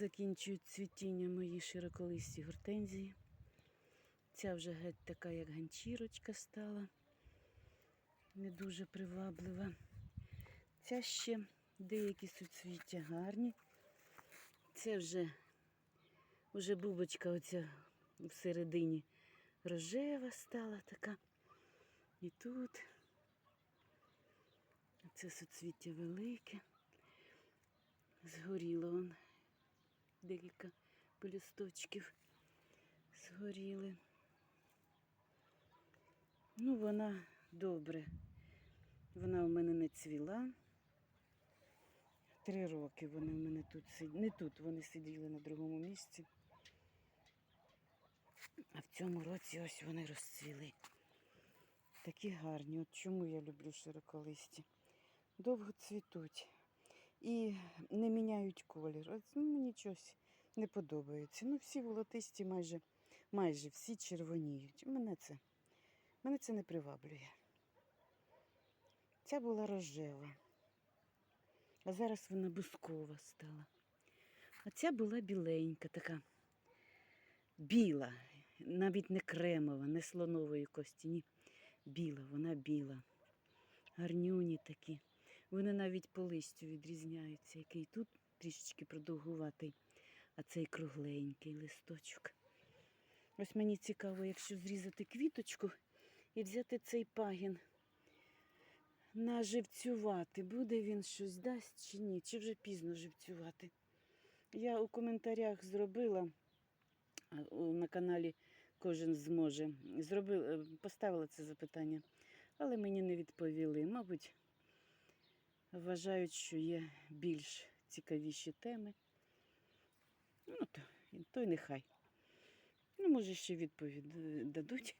Закінчують цвітіння мої широколисті гортензії. Ця вже геть така, як ганчірочка стала. Не дуже приваблива. Ця ще деякі суцвіття гарні. Це вже, вже бубочка оця всередині рожева стала така. І тут. Це суцвіття велике. Згоріло он. Декілька пелюсточків згоріли. Ну, вона добре. Вона у мене не цвіла. Три роки вони в мене тут сиділи. Не тут вони сиділи на другому місці. А в цьому році ось вони розцвіли. Такі гарні. От чому я люблю широколисті. Довго цвітуть і не міняють колір. Ну, мені щось не подобається. Ну, всі волотисті майже, майже всі червоніють. Мене це, мене це не приваблює. Ця була рожева, а зараз вона бускова стала. А ця була біленька, така біла, навіть не кремова, не слонової кості, ні. Біла, вона біла. Гарнюні такі. Вони навіть по листю відрізняються, який тут трішечки продовгуватий, а цей кругленький листочок. Ось мені цікаво, якщо зрізати квіточку і взяти цей пагін, наживцювати, буде він щось дасть чи ні, чи вже пізно живцювати. Я у коментарях зробила на каналі Кожен зможе. Зробила, поставила це запитання, але мені не відповіли. Мабуть, вважають, що є більш цікавіші теми. Ну, то, то й нехай. Ну, може, ще відповідь дадуть.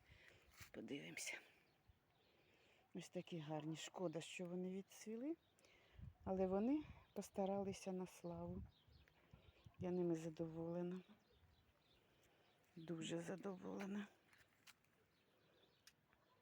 Подивимося. Ось такі гарні. Шкода, що вони відцвіли, але вони постаралися на славу. Я ними задоволена. Дуже задоволена.